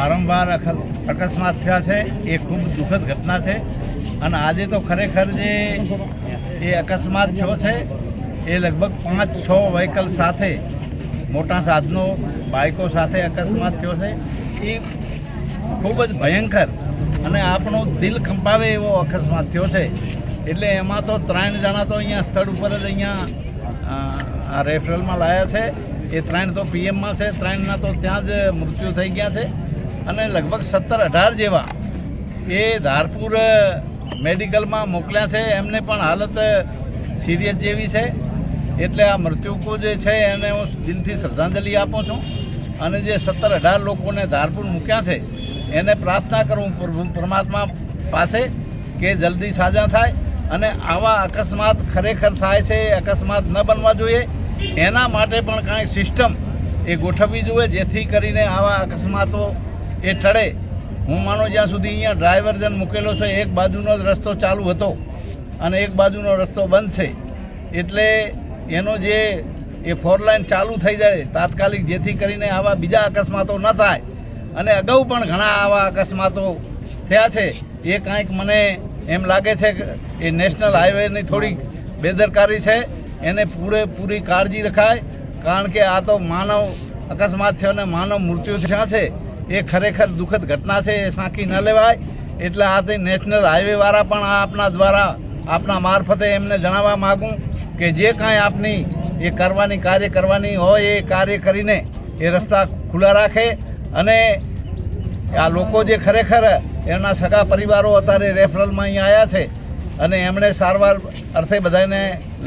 વારંવાર અકસ્માત થયા છે. એ ખૂબ દુઃખદ ઘટના છે. અને આજે તો ખરેખર જે, એ અકસ્માત થયો છે, એ લગભગ પાંચ, છ વ્હીકલ સાથે, મોટા સાધનો, બાઇકો સાથે અકસ્માત થયો છે. એ ખૂબ જ ભયંકર અને આપણો દિલ કંપાવે એવો અકસ્માત થયો છે. એટલે એમાં તો ત્રણ જણા તો અહીંયા સ્થળ ઉપર જ અહીંયા આ રેફરલમાં લાયા છે. એ ત્રણ તો પીએમમાં છે. ત્રણના તો ત્યાં જ મૃત્યુ થઈ ગયા છે. અને લગભગ સત્તર અઢાર જેવા એ ધારપુર મેડિકલમાં મોકલ્યા છે. એમને પણ હાલત સિરિયસ જેવી છે. એટલે આ મૃત્યુકો જે છે, એને હું દિલથી શ્રદ્ધાંજલિ આપું છું. અને જે સત્તર અઢાર લોકોને ધારપુર મૂક્યા છે, એને પ્રાર્થના કરું પરમાત્મા પાસે કે જલ્દી સાજા થાય અને આવા અકસ્માત ખરેખર થાય છે, અકસ્માત ન બનવા જોઈએ. એના માટે પણ કાંઈ સિસ્ટમ એ ગોઠવવી જોઈએ, જેથી કરીને આવા અકસ્માતો એ ટળે હું માનો જ્યાં સુધી અહીંયા ડ્રાઈવર જન મૂકેલો છે, એક બાજુનો જ રસ્તો ચાલુ હતો અને એક બાજુનો રસ્તો બંધ છે. એટલે એનો જે એ ફોર લાઇન ચાલુ થઈ જાય તાત્કાલિક જેથી કરીને આવા બીજા અકસ્માતો ન થાય. અને અગાઉ પણ ઘણા આવા અકસ્માતો થયા છે. એ કાંઈક મને એમ લાગે છે કે એ નેશનલ હાઈવેની થોડીક બેદરકારી છે. એને પૂરેપૂરી કાળજી રખાય. કારણ કે આ તો માનવ અકસ્માત થયો અને માનવ મૃત્યુ થયા છે. એ ખરેખર દુઃખદ ઘટના છે, એ સાંકી ન લેવાય. એટલે આ નેશનલ હાઈવેવાળા પણ આપના દ્વારા, આપના મારફતે એમને જણાવવા માગું કે જે કાંઈ આપની એ કરવાની, કાર્ય કરવાની હોય એ કાર્ય કરીને એ રસ્તા ખુલ્લા રાખે. અને આ લોકો જે ખરેખર એમના સગા પરિવારો અત્યારે રેફરલમાં અહીં આવ્યા છે. અને એમણે સારવાર અર્થે બધાને